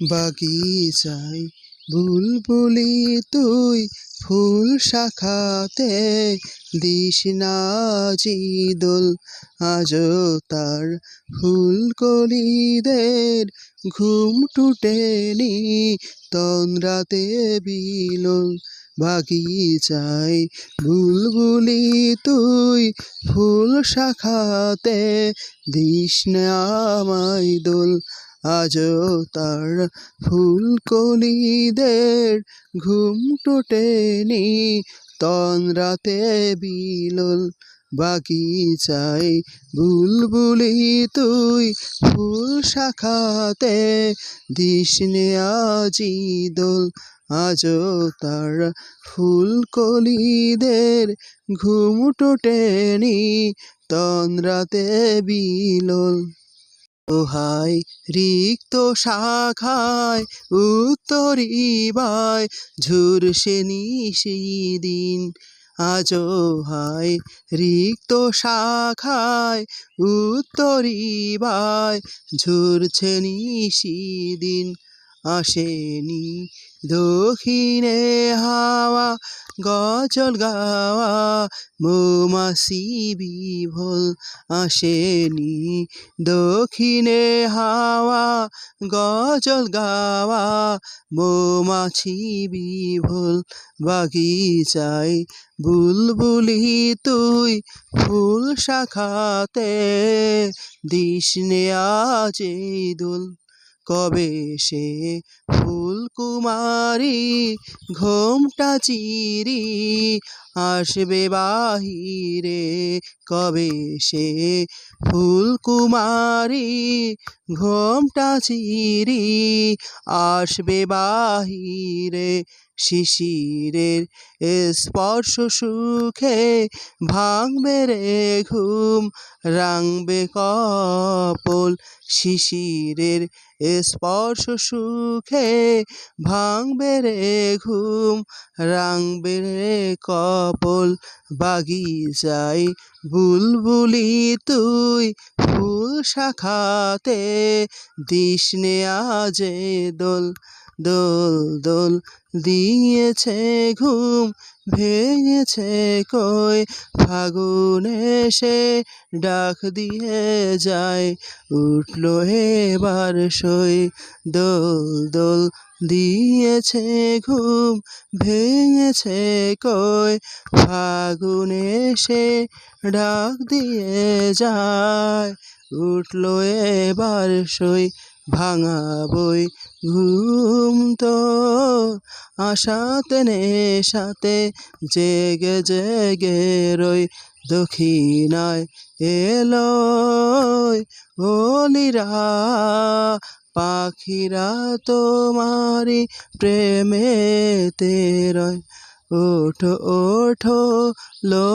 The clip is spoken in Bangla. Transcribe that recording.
বাগিচায় বুলবুলি তুই ফুল শাখাতে দিস না জিদোল। আজও তার ফুলকলিদের ঘুম টুটেনি, তন্দ্রাতে বিলোল। বাগিচায় বুলবুলি তুই ফুল শাখাতে দিস না আমায় দোল আজও তার ফুলকলিদের ঘুম টুটেনি। তন্দ্রাতে বিলোল বাগিচায় বুলবুলি তুই ফুল শাখাতে দিস নে আজি দোল। আজও তার ফুলকলিদের ঘুম টুটেনি। তন্দ্রাতে বিলোল ওহাই রিক্ত শাখায় উত্তরিবায় ঝুরসে নিশিদিন আজ হায় রিক্ত শাখায় উত্তরিবায় ঝুরছে নিশিদিন আসেনি। দক্ষিণে হাওয়া, গজল গাওয়া, মৌমাছি বিভোল আসেনি। দক্ষিণে হাওয়া, গজল গাওয়া, মৌমাছি বিভোল বাগিচায়, বুলবুলি তুই ফুল শাখাতে দিস নে আজ দোল কবে সে ফুলকুমারী ঘোমটা চিরি, আসবে বাহিরে কবে সে? ফুলকুমারী ঘোমটা চিরি, আসবে বাহিরে শিশিরের স্পর্শ সুখে ভাঙবে রে ঘুম, রাঙবে কপল শিশিরের স্পর্শ সুখে ভাঙবে রে ঘুম রে কপল, বাগিচায় বুলবুলি তুই ফুল শাখাতে দিস নে আজে দোল দোল দোল দিয়েছে ঘুম, ভেঙেছে কই, ফাগুন এসে ডাক দিয়ে যায়, উঠল এবার সই, দোল দোল দিয়েছে ঘুম, ভেঙেছে কই, ফাগুন এসে ডাক দিয়ে যায়। উঠল এবার সই ভাঙা বই, ঘুম তো আশাতে নেশাতে জেগে জেগে রই, দক্ষিণায় এলো ওলিরা পাখিরা তোমারি প্রেমেতে রয়। ওঠো ওঠো লো